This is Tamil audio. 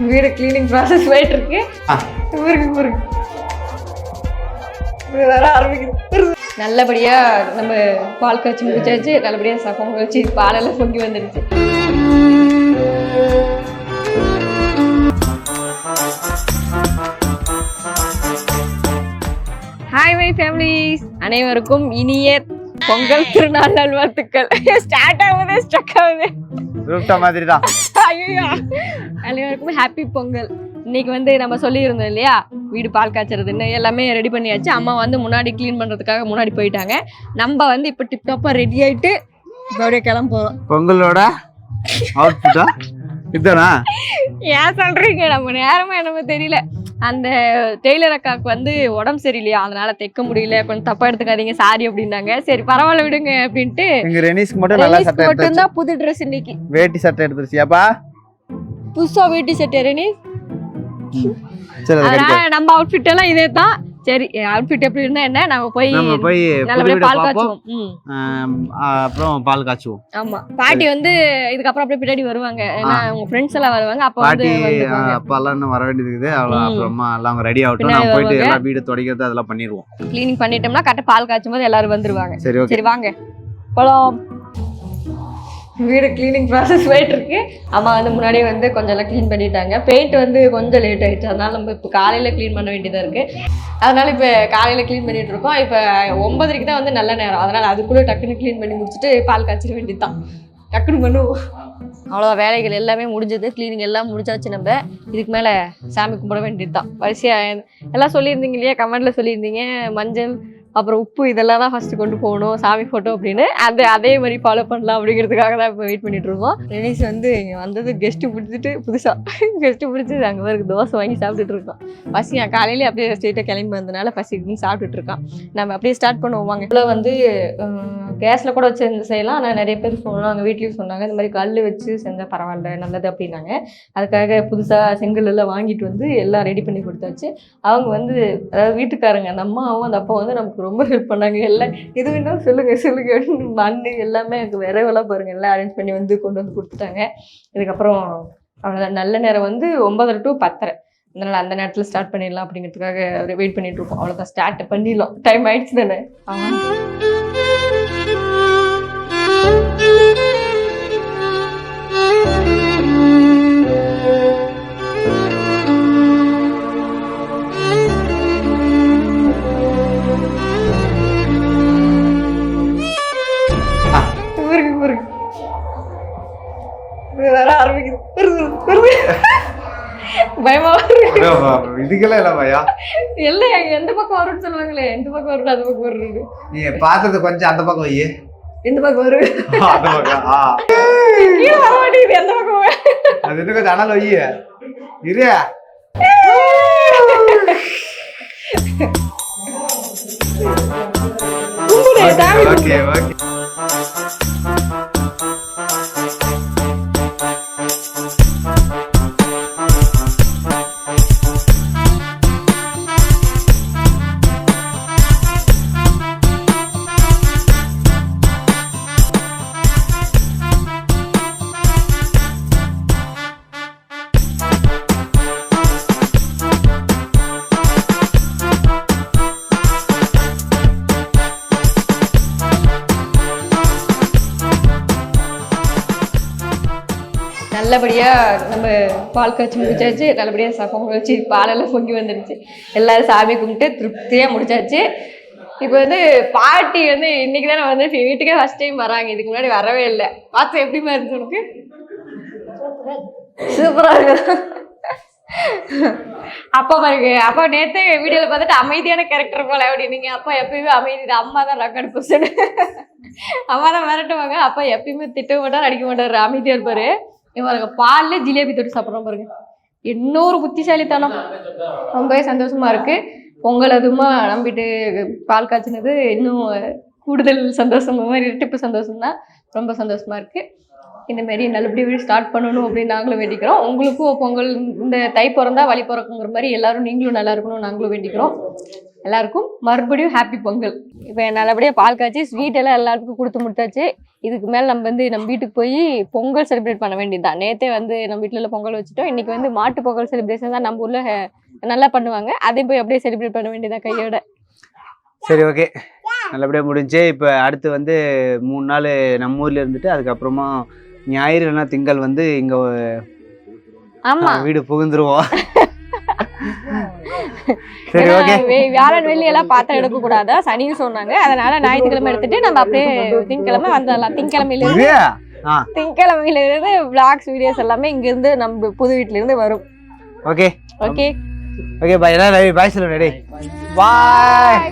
வீடு கிளீனிங் ப்ராசஸ் போயிட்டு இருக்கு ஊருக்கு இது வர ஆரம்பிக்குது. நல்லபடியா நம்ம பால் காய்ச்சி முடிச்சாச்சு. நல்லபடியா ச- பொங்கல் வச்சு பாலெல்லாம் பொங்கி வந்துடுச்சு ஹாய் மை ஃபேமிலிஸ் அனைவருக்கும் இனிய பொங்கல் திருநாள் நல்வாழ்த்துக்கள். ஸ்டார்ட் ஆகுது ஸ்டக் ஆகுது. ரூப்டா மாதிரி தான் ஐயோ அனைவருக்கும் ஹாப்பி பொங்கல். இன்னைக்கு வந்து நம்ம சொல்லியிருந்தோம் இல்லையா? வீடு பால் காய்ச்சறதுன்னு எல்லாமே ரெடி பண்ணியாச்சு. அம்மா வந்து முன்னாடி க்ளீன் பண்றதுக்காக முன்னாடி போயிட்டாங்க. நம்ம வந்து இப்போ டிப்டாப்பா ரெடி ஆயிட்டு இப்ப அப்படியே கிளம்ப பொங்கலோட அவுட்புட்டா இதுதானா ஏன் சொல்றீங்க? நம்ம நேரமா என்னமோ தெரியல. அந்த டெய்லர் அக்காவுக்கு வந்து உடம்பு சரியில்லையா? அதனால தைக்க முடியல. கொஞ்சம் தப்பா எடுத்துக்காதீங்க. சாரி அப்படின்னாங்க. சரி பரவாயில்ல விடுங்க அப்படின்ட்டு ரெனிஸ்க்கு மட்டும் நல்லா சட்டை எடுத்து மட்டும்தான் புது ட்ரெஸ் இன்னைக்கு. வேட்டி சட்டை எடுத்துருச்சியாப்பா புதுசா வீட்டு செட் ரெனிஸ் சரி நம்ம அவுட்ஃபிட் எல்லாம் இதே தான் சரி அவுட்ஃபிட் எப்படி இருந்தா என்ன? நம்ம போய் நம்ம போய் பால் காய்ச்சுவோம். அப்புறம் பால் காய்ச்சுவோம். ஆமா. பாட்டி வந்து இதுக்கப்புறம் அப்படியே பின்னாடி வருவாங்க. ஏன்னா அவங்க ஃப்ரெண்ட்ஸ் எல்லாம் வருவாங்க அப்ப வந்து பாட்டி அப்பாலாம் இன்னும் வர வேண்டியது இருக்குது. அவ்வளோ. அப்புறமா எல்லாம் ரெடி ஆகட்டும். நான் போயிட்டு. எல்லாம் வீடு துடைக்கிறது அதெல்லாம் பண்ணிடுவோம். க்ளீனிங் பண்ணிட்டோம்னா கரெக்டாக பால் காய்ச்சும் போது எல்லாரும் வந்துருவாங்க. சரி சரி வாங்க. போலாம். வீடு க்ளீனிங் ப்ராசஸ் போயிட்டுருக்கு. அம்மா வந்து முன்னாடியே வந்து கொஞ்சம் எல்லாம் க்ளீன் பண்ணிட்டாங்க. பெயிண்ட் வந்து கொஞ்சம் லேட் ஆகிடுச்சு அதனால நம்ம இப்போ காலையில் க்ளீன் பண்ண வேண்டியதாக இருக்குது அதனால் இப்போ காலையில் க்ளீன் பண்ணிகிட்ருக்கோம் இருக்கோம். இப்போ ஒன்பதரைக்கு தான் வந்து நல்ல நேரம். அதனால் அதுக்குள்ளே டக்குன்னு க்ளீன் பண்ணி முடிச்சுட்டு பால் காய்ச்சிட வேண்டியதுதான். டக்குன்னு பண்ணுவோம். அவ்வளோ வேலைகள் எல்லாமே முடிஞ்சது. க்ளீனிங் எல்லாம் முடிச்சாச்சு நம்ம. இதுக்கு மேலே சாமி கும்பிட வேண்டியது தான் வரிசையாக எல்லாம் சொல்லியிருந்தீங்க இல்லையா? கமெண்டில் சொல்லியிருந்தீங்க. மஞ்சள் அப்புறம் உப்பு இதெல்லாம் தான் ஃபஸ்ட்டு கொண்டு போகணும் சாமி ஃபோட்டோ அப்படின்னு. அது அதே மாதிரி ஃபாலோ பண்ணலாம் அப்படிங்கிறதுக்காக தான் இப்போ வெயிட் பண்ணிட்டு இருக்கோம். ரெனிஸ் வந்து இங்கே வந்தது கெஸ்ட்டு பிடிச்சிட்டு புதுசாக கெஸ்ட்டு பிடிச்சி அங்கே வரைக்கும் தோசை வாங்கி சாப்பிட்டுட்டு இருக்கோம் பசி காலையிலே அப்படியே ஸ்ட்ரெயிட்டாக கிளம்பி வந்தனால பசி சாப்பிட்டுட்டு இருக்கான். நம்ம அப்படியே ஸ்டார்ட் பண்ணுவோம் வாங்க. இவ்வளோ வந்து கேஸில் கூட வச்சு செய்யலாம். ஆனால் நிறைய பேர் சொன்னாங்க வீட்லேயும் சொன்னாங்க இந்த மாதிரி கல் வச்சு செஞ்சால் பரவாயில்ல நல்லது அப்படின்னாங்க. அதுக்காக புதுசாக செங்கல் எல்லாம் வாங்கிட்டு வந்து எல்லாம் ரெடி பண்ணி கொடுத்தாச்சு. அவங்க வந்து அதாவது வீட்டுக்காரங்க அந்த அம்மாவும் அந்த அப்பா வந்து நமக்கு ரொம்ப ஹெல்ப் பண்ணாங்க. எல்லாம் இது வேணும் சொல்லுங்கள் சொல்லுங்கள் மண் எல்லாமே எனக்கு விரைவெல்லாம் பாருங்கள் எல்லாம் அரேஞ்ச் பண்ணி வந்து கொண்டு வந்து கொடுத்துட்டாங்க. இதுக்கப்புறம் அவ்வளோதான் நல்ல நேரம் வந்து ஒன்பதரை டு பத்தரை. அதனால் அந்த நேரத்தில் ஸ்டார்ட் பண்ணிடலாம் அப்படிங்கிறதுக்காக வெயிட் பண்ணிட்டு இருக்கோம். அவ்வளோதான் ஸ்டார்ட் பண்ணிடலாம். டைம் ஆயிடுச்சு தானே இது வர ஆரம்பிக்குது. பயமா இதுக்கெல்லாம் இல்லை பையா? இல்லை எந்த பக்கம் வரும்னு சொல்லுவாங்களே. எந்த பக்கம் வரும் அந்த பக்கம் வருது. நீ பாத்திரத்தை கொஞ்சம் அந்த பக்கம் வை. எந்த பக்கம் வரும் அந்த பக்கம் ஆ. கீழே வர மாட்டேங்குது எந்த பக்கம்? அது இன்னும் கொஞ்சம் அனல் வை. இரு. Okay okay. நல்லபடியா நம்ம பால் காய்ச்சி முடிச்சாச்சு நல்லபடியா ச- பொங்கல் வச்சு பாலெல்லாம் பொங்கி வந்துடுச்சு எல்லாரும் சாமி கும்பிட்டு திருப்தியா முடிச்சாச்சு. இப்போ வந்து பாட்டி வந்து இன்னைக்கு தானே வந்து வீட்டுக்கே ஃபர்ஸ்ட் டைம் வராங்க. இதுக்கு முன்னாடி வரவே இல்லை. பார்த்து எப்படிமா இருந்துச்சு உனக்கு? சூப்பரா இருக்கு. அப்பா பாருங்க அப்பா நேத்து வீடியோல பார்த்துட்டு அமைதியான கேரக்டர் போல அப்படின்னீங்க அப்பா எப்பயுமே அமைதி. தான். அம்மா தான் ரெக்கார்ட் பர்சன் அம்மா தான் மிரட்டுவாங்க அப்பா எப்பயுமே திட்ட மாட்டார் அடிக்க மாட்டார் அமைதியா இருப்பாரு. இவருக்கு பால்ல ஜிலேபி தொட்டு சாப்பிட்றோம் பாருங்க. இன்னொரு புத்திசாலித்தனம். ரொம்பவே சந்தோஷமா இருக்கு. பொங்கல் அதுமா நம்பிட்டு பால் காய்ச்சினது இன்னும் கூடுதல் சந்தோஷம் மாதிரி இரட்டிப்பு சந்தோஷம் தான் ரொம்ப சந்தோஷமா இருக்கு. இந்தமாரி நல்லபடியாக ஸ்டார்ட் பண்ணணும் அப்படின்னு நாங்களும் வேண்டிக்கிறோம். உங்களுக்கும் பொங்கல் இந்த தை பிறந்தா வழி பிறக்குங்கிற மாதிரி எல்லாரும் நீங்களும் நல்லா இருக்கணும்னு நாங்களும் வேண்டிக்கிறோம். எல்லாருக்கும் மறுபடியும் ஹாப்பி பொங்கல். இப்போ நல்லபடியாக பால் காய்ச்சி ஸ்வீட் எல்லாம் எல்லாருக்கும் கொடுத்து முடித்தாச்சு இதுக்கு மேலே நம்ம வந்து நம்ம வீட்டுக்கு போய் பொங்கல் செலிப்ரேட் பண்ண வேண்டியதுதான். நேற்றே வந்து நம்ம வீட்டில் பொங்கல் வச்சுட்டோம். இன்றைக்கி வந்து மாட்டு பொங்கல் செலிப்ரேஷன் தான் நம்ம ஊரில் நல்லா பண்ணுவாங்க. அதையும் போய் அப்படியே செலிப்ரேட் பண்ண வேண்டியதான் கையோட. சரி ஓகே நல்லபடியாக முடிஞ்சு இப்போ அடுத்து வந்து மூணு நாள் நம்ம ஊர்ல இருந்துட்டு அதுக்கப்புறமா ஞாயிறு இல்லைன்னா திங்கள் வந்து இங்கே ஆமா. வீடு புகுந்துருவோம். சரி ஓகே வியாழன் வெள்ளி எல்லாம் பாத்திரம் எடுக்க கூடாதா சனின்னு சொன்னாங்க. அதனால ஞாயிற்றுக்கிழமை எடுத்துட்டு நம்ம அப்படியே திங்கக்கிழமை வந்துடலாம். திங்கக்கிழமையில இருந்து திங்கக்கிழமையில இருந்து vlogs வீடியோஸ் எல்லாமே இங்க இருந்து நம்ம புது வீட்ல இருந்து வரும். ஓகே ஓகே ஓகே பாய் எல்லாம் பாய் சொல்லுங்க ரெடி பாய்